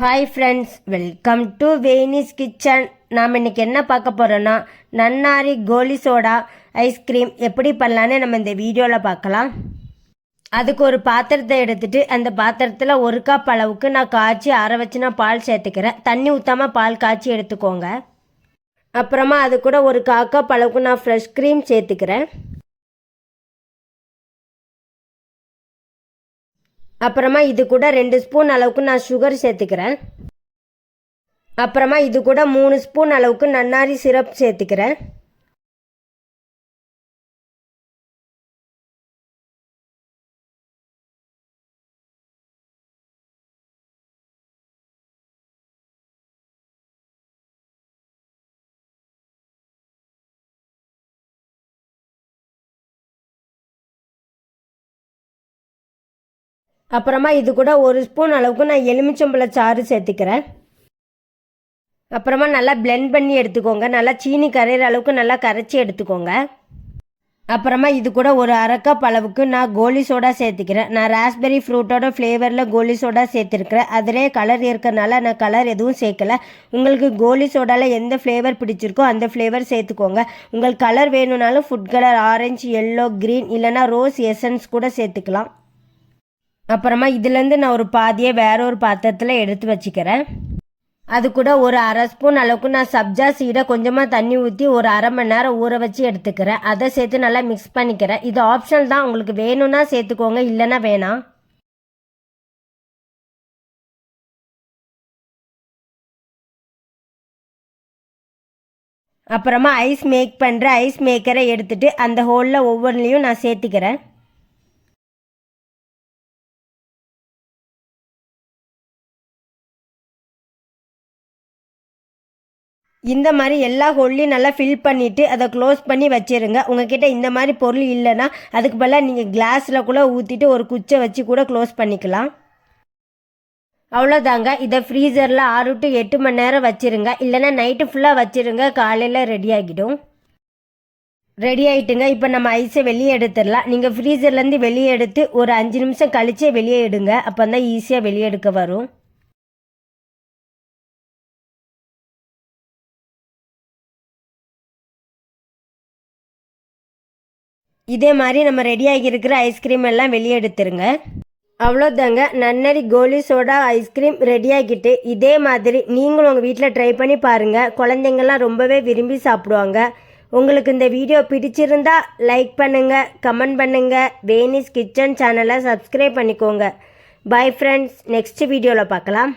Hi friends welcome to Veni's kitchen நாம் இன்றைக்கி என்ன பார்க்க போகிறோன்னா நன்னாரி கோலி சோடா ஐஸ்கிரீம் எப்படி பண்ணலான்னு நம்ம இந்த வீடியோவில் பார்க்கலாம். அதுக்கு ஒரு பாத்திரத்தை எடுத்துட்டு அந்த பாத்திரத்தில் ஒரு கப் அளவுக்கு நான் காய்ச்சி அரை வச்சு நான் பால் சேர்த்துக்கிறேன். தண்ணி ஊற்றாமல் பால் காய்ச்சி எடுத்துக்கோங்க. அப்புறமா அது கூட ஒரு கா கப் அளவுக்கு நான் ஃப்ரெஷ் க்ரீம் சேர்த்துக்கிறேன். அப்புறமா இது கூட ரெண்டு ஸ்பூன் அளவுக்கு நான் சுகர் சேர்த்துக்கிறேன். அப்புறமா இது கூட மூணு ஸ்பூன் அளவுக்கு நன்னாரி சிரப் சேர்த்துக்கிறேன். அப்புறமா இது கூட ஒரு ஸ்பூன் அளவுக்கு நான் எலுமிச்சம்பழ சாறு சேர்த்துக்கிறேன். அப்புறமா நல்லா பிளெண்ட் பண்ணி எடுத்துக்கோங்க. நல்லா சீனி கரையிற அளவுக்கு நல்லா கரைச்சி எடுத்துக்கோங்க. அப்புறமா இது கூட ஒரு அரைக்கப் அளவுக்கு நான் கோலி சோடா சேர்த்துக்கிறேன். நான் ராஸ்பெரி ஃப்ரூட்டோட ஃப்ளேவரில் கோலி சோடா சேர்த்துருக்கிறேன். அதிலே கலர் இருக்கறனால நான் கலர் எதுவும் சேர்க்கல. உங்களுக்கு கோலி சோடாவில் எந்த ஃப்ளேவர் பிடிச்சிருக்கோ அந்த ஃப்ளேவர் சேர்த்துக்கோங்க. உங்களுக்கு கலர் வேணும்னாலும் food colour orange yellow green இல்லைனா ரோஸ் எசன்ஸ் கூட சேர்த்துக்கலாம். அப்புறமா இதுலேருந்து நான் ஒரு பாதியை வேற ஒரு பாத்திரத்தில் எடுத்து வச்சுக்கிறேன். அது கூட ஒரு அரை ஸ்பூன் அளவுக்கு நான் சப்ஜா சீடை கொஞ்சமாக தண்ணி ஊற்றி ஒரு அரை மணி நேரம் ஊற வச்சு எடுத்துக்கிறேன். அதை சேர்த்து நல்லா மிக்ஸ் பண்ணிக்கிறேன். இது ஆப்ஷனல் தான். உங்களுக்கு வேணும்னா சேர்த்துக்கோங்க இல்லைன்னா வேணாம். அப்புறமா ஐஸ் மேக் பண்ணுற ஐஸ் மேக்கரை எடுத்துட்டு அந்த ஹோலில் ஒவ்வொன்றிலையும் நான் சேர்த்துக்கிறேன். இந்த மாதிரி எல்லா ஹோல்லையும் நல்லா ஃபில் பண்ணிவிட்டு அதை க்ளோஸ் பண்ணி வச்சிருங்க. உங்ககிட்ட இந்த மாதிரி பொருள் இல்லைன்னா அதுக்கு பதிலாக நீங்கள் கிளாஸில் கூட ஊற்றிட்டு ஒரு குச்சை வச்சு கூட க்ளோஸ் பண்ணிக்கலாம். அவ்வளோதாங்க இதை ஃப்ரீசரில் ஆறு டு எட்டு மணி நேரம் வச்சிருங்க. இல்லைன்னா நைட்டு ஃபுல்லாக வச்சிருங்க. காலையில் ரெடி ஆகிடும். ரெடி ஆகிட்டுங்க இப்போ நம்ம ஐஸை வெளியே எடுத்துடலாம். நீங்கள் ஃப்ரீசர்லேருந்து வெளியே எடுத்து ஒரு அஞ்சு நிமிஷம் கழிச்சே வெளியே எடுங்க. அப்போ தான் ஈஸியாக வெளியே எடுக்க வரும். இதே மாதிரி நம்ம ரெடியாகி இருக்கிற ஐஸ்கிரீம் எல்லாம் வெளியே எடுத்துருங்க. அவ்வளோதாங்க. நன்னரி கோலி சோடா ஐஸ்கிரீம் ரெடி ஆகிட்டு இதே மாதிரி நீங்களும் உங்கள் வீட்டில் ட்ரை பண்ணி பாருங்கள் குழந்தைங்கள்லாம் ரொம்பவே விரும்பி சாப்பிடுவாங்க. உங்களுக்கு இந்த வீடியோ பிடிச்சிருந்தா லைக் பண்ணுங்கள் கமெண்ட் பண்ணுங்கள் வேனிஸ் கிச்சன் சேனலை சப்ஸ்கிரைப் பண்ணிக்கோங்க. பை ஃப்ரெண்ட்ஸ் நெக்ஸ்ட் வீடியோவில் பார்க்கலாம்.